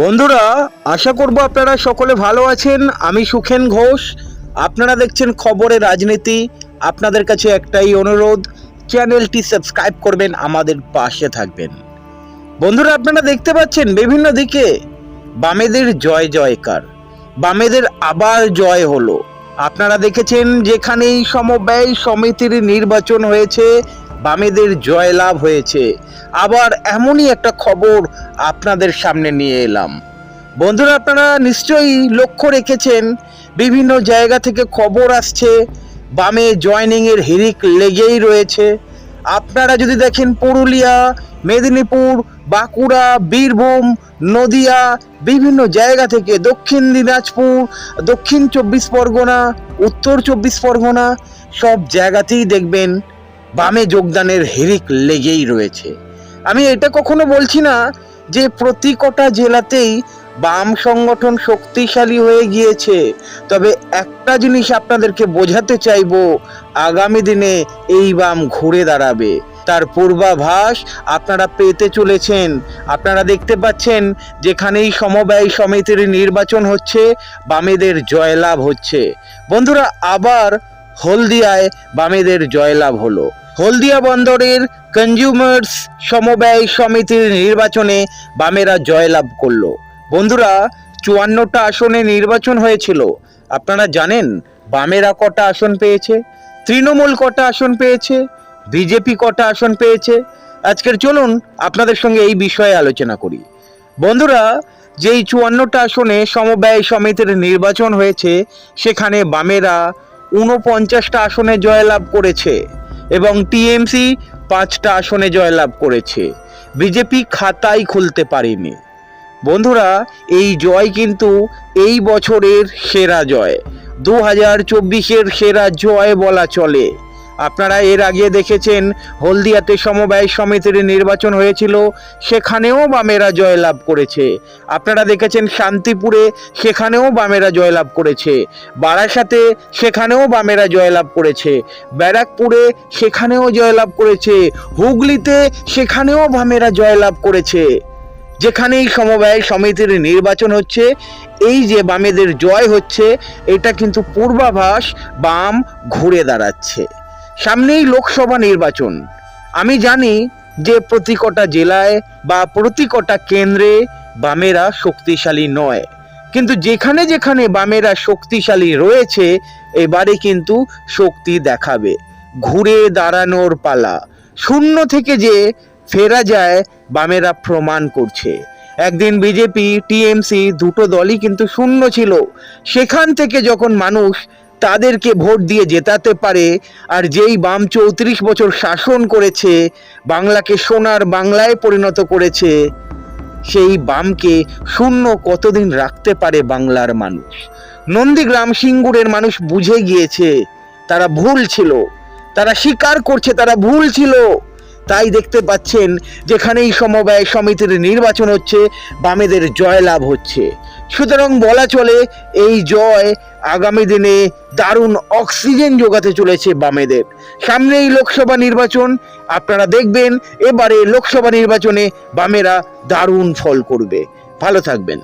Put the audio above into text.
বন্ধুরা, আশা করব আপনারা সকলে ভালো আছেন। আমি সুখেন ঘোষ। আপনারা দেখছেন খবরে রাজনীতি। আপনাদের কাছে একটাই অনুরোধ, চ্যানেলটি সাবস্ক্রাইব করবেন, আমাদের পাশে থাকবেন। বন্ধুরা, আপনারা দেখতে পাচ্ছেন বিভিন্ন দিকে বামেদের জয় জয়কার, বামেদের আবার জয় হলো। আপনারা দেখেছেন যেখানেই সমব্যয় সমিতির নির্বাচন হয়েছে বামেদের জয়লাভ হয়েছে। আবার এমনই একটা খবর আপনাদের সামনে নিয়ে এলাম। বন্ধুরা, আপনারা নিশ্চয়ই লক্ষ্য রেখেছেন, বিভিন্ন জায়গা থেকে খবর আসছে, বামে জয়নিংয়ের হিরিক লেগেই রয়েছে। আপনারা যদি দেখেন পুরুলিয়া, মেদিনীপুর, বাঁকুড়া, বীরভূম, নদিয়া, বিভিন্ন জায়গা থেকে দক্ষিণ দিনাজপুর, দক্ষিণ চব্বিশ পরগনা, উত্তর চব্বিশ পরগনা, সব জায়গাতেই দেখবেন বামে যোগদানের হিরিক লেগেই রয়েছে। আমি এটা কখনো বলছি না যে প্রতি কটা জেলাতেই বাম সংগঠন শক্তিশালী হয়ে গিয়েছে, তবে একটা জিনিস আপনাদেরকে বোঝাতে চাইব, আগামী দিনে এই বাম ঘুরে দাঁড়াবে। তার পূর্বাভাস আপনারা পেতে চলেছেন। আপনারা দেখতে পাচ্ছেন যেখানেই সমবায় সমিতির নির্বাচন হচ্ছে, বামেদের জয়লাভ হচ্ছে। বন্ধুরা, আবার হলদিয়ায় বামেদের জয়লাভ হলো। হলদিয়া বন্দরের কনজিউমার্স সমবায় সমিতির নির্বাচনে বামেরা জয়লাভ করল। বন্ধুরা, চুয়ান্নটা আসনে নির্বাচন হয়েছিল। আপনারা জানেন, বামেরা কটা আসন পেয়েছে, তৃণমূল কটা আসন পেয়েছে, বিজেপি কটা আসন পেয়েছে। আজকের চলুন আপনাদের সঙ্গে এই বিষয়ে আলোচনা করি। বন্ধুরা, যেই চুয়ান্নটা আসনে সমবায় সমিতির নির্বাচন হয়েছে, সেখানে বামেরা ঊনপঞ্চাশটা আসনে জয়লাভ করেছে। এবং টিএমসি পাঁচটা আসনে জয়লাভ করেছে। বিজেপি খাতাই খুলতে পারেনি। বন্ধুরা, এই জয় কিন্তু এই বছরের সেরা জয়। দু হাজার চব্বিশের সেরা জয় বলা চলে। আপনারা এর আগে দেখেছেন, হলদিয়াতে সমবায় সমিতির নির্বাচন হয়েছিল, সেখানেও বামেরা জয়লাভ করেছে। আপনারা দেখেছেন শান্তিপুরে, সেখানেও বামেরা জয়লাভ করেছে। বারাসাতে, সেখানেও বামেরা জয়লাভ করেছে। ব্যারাকপুরে, সেখানেও জয়লাভ করেছে। হুগলিতে, সেখানেও বামেরা জয়লাভ করেছে। যেখানেই সমবায় সমিতির নির্বাচন হচ্ছে, এই যে বামেদের জয় হচ্ছে, এটা কিন্তু পূর্বাভাস বাম ঘুরে দাঁড়াচ্ছে। সামনেই লোকসভা নির্বাচন। আমি জানি যে প্রতি কটা জেলায় বা প্রতি কটা কেন্দ্রে বামেরা শক্তিশালী নয়। কিন্তু যেখানে যেখানে বামেরা শক্তিশালী রয়েছে, এবারে কিন্তু শক্তি দেখাবে। ঘুরে দাঁড়ানোর পালা। শূন্য থেকে যে ফেরা যায়, বামেরা প্রমাণ করছে। একদিন বিজেপি, টিএমসি দুটো দলই কিন্তু শূন্য ছিল। সেখান থেকে যখন মানুষ তাদেরকে ভোট দিয়ে জেতাতে পারে। আর যেই বাম চৌত্রিশ বছর শাসন করেছে, বাংলাকে সোনার বাংলায় পরিণত করেছে, সেই বামকে শূন্য কতদিন রাখতে পারে বাংলার মানুষ? নন্দীগ্রাম সিঙ্গুরের মানুষ বুঝে গিয়েছে, তারা ভুল ছিল। তারা স্বীকার করছে, তারা ভুল ছিল। তাই দেখতে পাচ্ছেন, যেখানেই সমবায় সমিতির নির্বাচন হচ্ছে, বামেদের জয়লাভ হচ্ছে। সুতরাং বলা চলে, এই জয় আগামী দিনে দারুণ অক্সিজেন যোগাতে চলেছে বামেদের। সামনেই লোকসভা নির্বাচন, আপনারা দেখবেন, এবারে লোকসভা নির্বাচনে বামেরা দারুণ ফল করবে। ভালো থাকবেন।